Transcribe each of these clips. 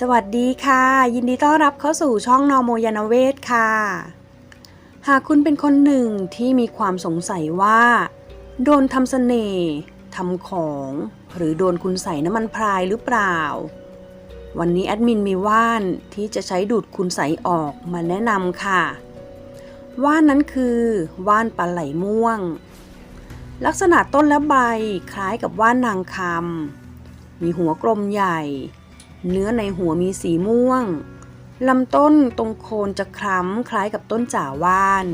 สวัสดีค่ะ ยินดีต้อนรับเข้าสู่ช่องนอโมยานเวศค่ะ หากคุณเป็นคนหนึ่งที่มีความสงสัยว่า โดนทำเสน่ห์ทำของ หรือโดนคุณใส่น้ำมันพรายหรือเปล่า วันนี้แอดมินมีว่านที่จะใช้ดูดคุณใสออกมาแนะนำค่ะ ว่านนั้นคือว่านปลาไหลม่วง ลักษณะต้นและใบคล้ายกับว่านนางคำมีหัวกลมใหญ่ เนื้อในหัวมีสีม่วง ลำต้นตรงโคนจะคล้ำคล้ายกับต้นจ่าว่าน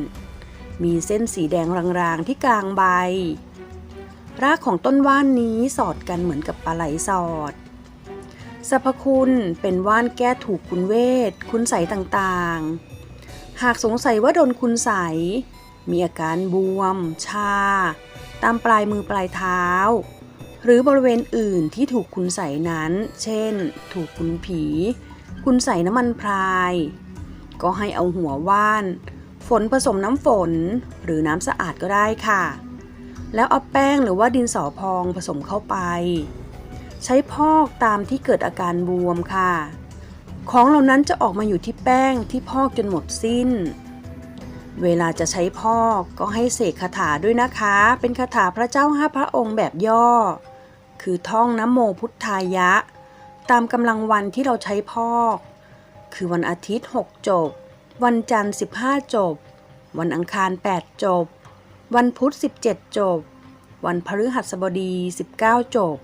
มีเส้นสีแดงรางๆที่กลางใบ รากของต้นว่านนี้สอดกันเหมือนกับปลาไหลสอดสรรพคุณเป็นว่านแก้ถูกคุณเวท คุณใสต่างๆ หากสงสัยว่าโดนคุณใส มีอาการบวม ชา ตามปลายมือปลายเท้า หรือบริเวณอื่นที่ถูกคุณใสนั้น เช่น ถูกคุณผี คุณใสน้ำมันพราย ก็ให้เอาหัวว่าน ฝนผสมน้ำฝนหรือน้ำสะอาดก็ได้ค่ะ แล้วเอาแป้งหรือว่าดินสอพองผสมเข้าไป ใช้พอกตามที่เกิดอาการบวมค่ะ ของเหล่านั้นจะออกมาอยู่ที่แป้งที่พอกจนหมดสิ้นเวลาจะใช้พอกก็ให้เสกคาถาด้วยนะคะ เป็นคาถาพระเจ้าห้าพระองค์แบบย่อ คือท่องนโมพุทธายะ ตามกำลังวันที่เราใช้พอก คือวันอาทิตย์ 6 จบ วันจันทร์ 15 จบ วันอังคาร 8 จบ วันพุธ 17 จบ วันพฤหัสบดี 19 จบ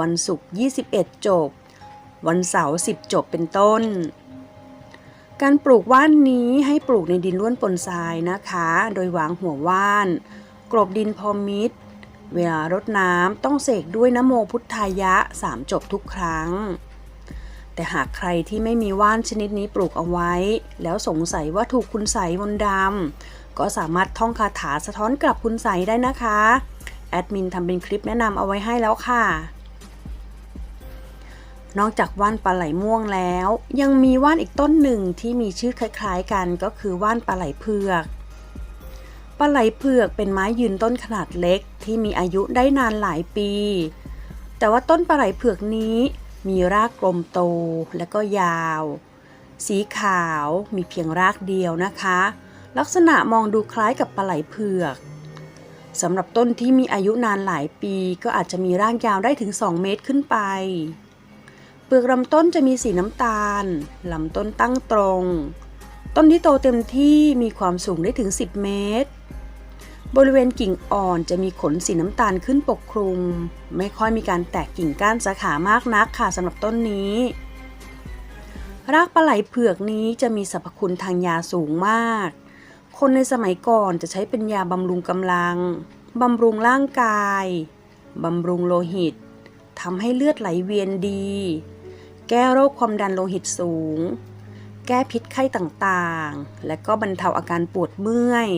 วันศุกร์ 21 จบ วันเสาร์ 10 จบเป็นต้น การปลูกว่านนี้ให้ปลูกในดินล้วนปนทรายนะคะ โดยวางหัวว่านกลบดินพอมิด เวลารดน้ำต้องเสกด้วยนโมพุทธายะสามจบทุกครั้ง แต่หากใครที่ไม่มีว่านชนิดนี้ปลูกเอาไว้ แล้วสงสัยว่าถูกคุณใสมนดำก็สามารถท่องคาถาสะท้อนกลับคุณใสได้นะคะ แอดมินทำเป็นคลิปแนะนำเอาไว้ให้แล้วค่ะ นอกจากว่านปลาไหลม่วงแล้ว ยังมีว่านอีกต้นหนึ่งที่มีชื่อคล้าย ๆ กันก็คือว่านปลาไหลเผือก ปลาไหลเผือกเป็นไม้ยืนต้นขนาดเล็กที่มีอายุได้นานหลายปี แต่ว่าต้นปลาไหลเผือกนี้มีรากกลมโตและก็ยาว สีขาวมีเพียงรากเดียวนะคะ ลักษณะมองดูคล้ายกับปลาไหลเผือกสำหรับต้นที่มีอายุนานหลายปีก็อาจจะมีรากยาวได้ถึง 2 เมตรขึ้นไป เปลือกลำต้นจะมีสีน้ำตาลลำต้นตั้งตรง ต้นที่โตเต็มที่มีความสูงได้ถึง 10 เมตร บริเวณกิ่งอ่อนจะมีขนสีน้ำตาลขึ้นปกคลุม ไม่ค่อยมีการแตกกิ่งก้านสาขามากนักค่ะสำหรับต้นนี้ รากปลาไหลเผือกนี้จะมีสรรพคุณทางยาสูงมาก คนในสมัยก่อนจะใช้เป็นยาบำรุงกำลังบำรุงร่างกายบำรุงโลหิตทำให้เลือดไหลเวียนดี แก้โรคความดันโลหิตสูง แก้พิษไข้ต่างๆ และก็บรรเทาอาการปวดเมื่อย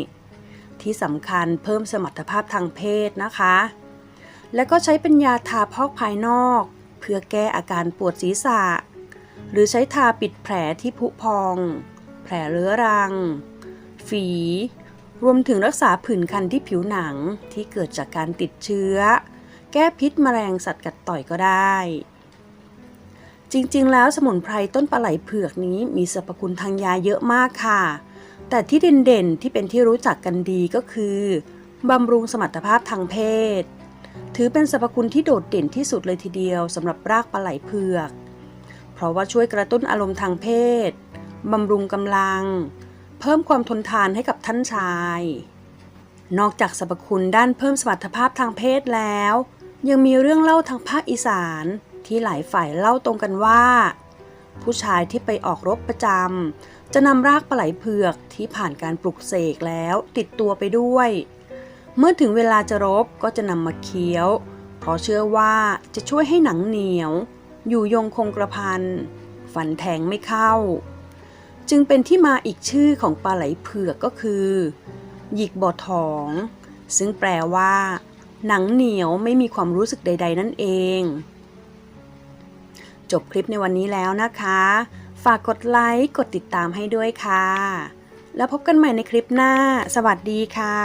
ที่สำคัญเพิ่มสมรรถภาพทางเพศนะคะ และก็ใช้เป็นยาทาพอกภายนอก เพื่อแก้อาการปวดศีรษะ หรือใช้ทาปิดแผลที่ผุพอง แผลเรื้อรัง ฝี รวมถึงรักษาผื่นคันที่ผิวหนังที่เกิดจากการติดเชื้อ แก้พิษแมลงสัตว์กัดต่อยก็ได้จริงๆ แล้วสมุนไพรต้นปลาไหลเผือกนี้มีสรรพคุณทางยาเยอะมากค่ะ แต่ที่เด่นๆที่เป็นที่รู้จักกันดีก็คือบำรุงสมรรถภาพทางเพศ ถือเป็นสรรพคุณที่โดดเด่นที่สุดเลยทีเดียวสำหรับรากปลาไหลเผือก เพราะว่าช่วยกระตุ้นอารมณ์ทางเพศบำรุงกำลัง เพิ่มความทนทานให้กับท่านชาย นอกจากสรรพคุณด้านเพิ่มสมรรถภาพทางเพศแล้ว ยังมีเรื่องเล่าทางภาคอีสานที่หลายฝ่ายเล่าตรงกันว่า ผู้ชายที่ไปออกรบประจำจะนำรากปลาไหลเผือกที่ผ่านการปลุกเสกแล้วติดตัวไปด้วย เมื่อถึงเวลาจะรบก็จะนำมาเคี้ยว เพราะเชื่อว่าจะช่วยให้หนังเหนียว อยู่ยงคงกระพันฟันแทงไม่เข้า จึงเป็นที่มาอีกชื่อของปลาไหลเผือกก็คือ หยิกบ่อทอง ซึ่งแปลว่า หนังเหนียวไม่มีความรู้สึกใด ๆ นั่นเอง จบคลิปในวันนี้แล้วนะคะ ฝากกดไลค์กดติดตามให้ด้วยค่ะ แล้วพบกันใหม่ในคลิปหน้า สวัสดีค่ะ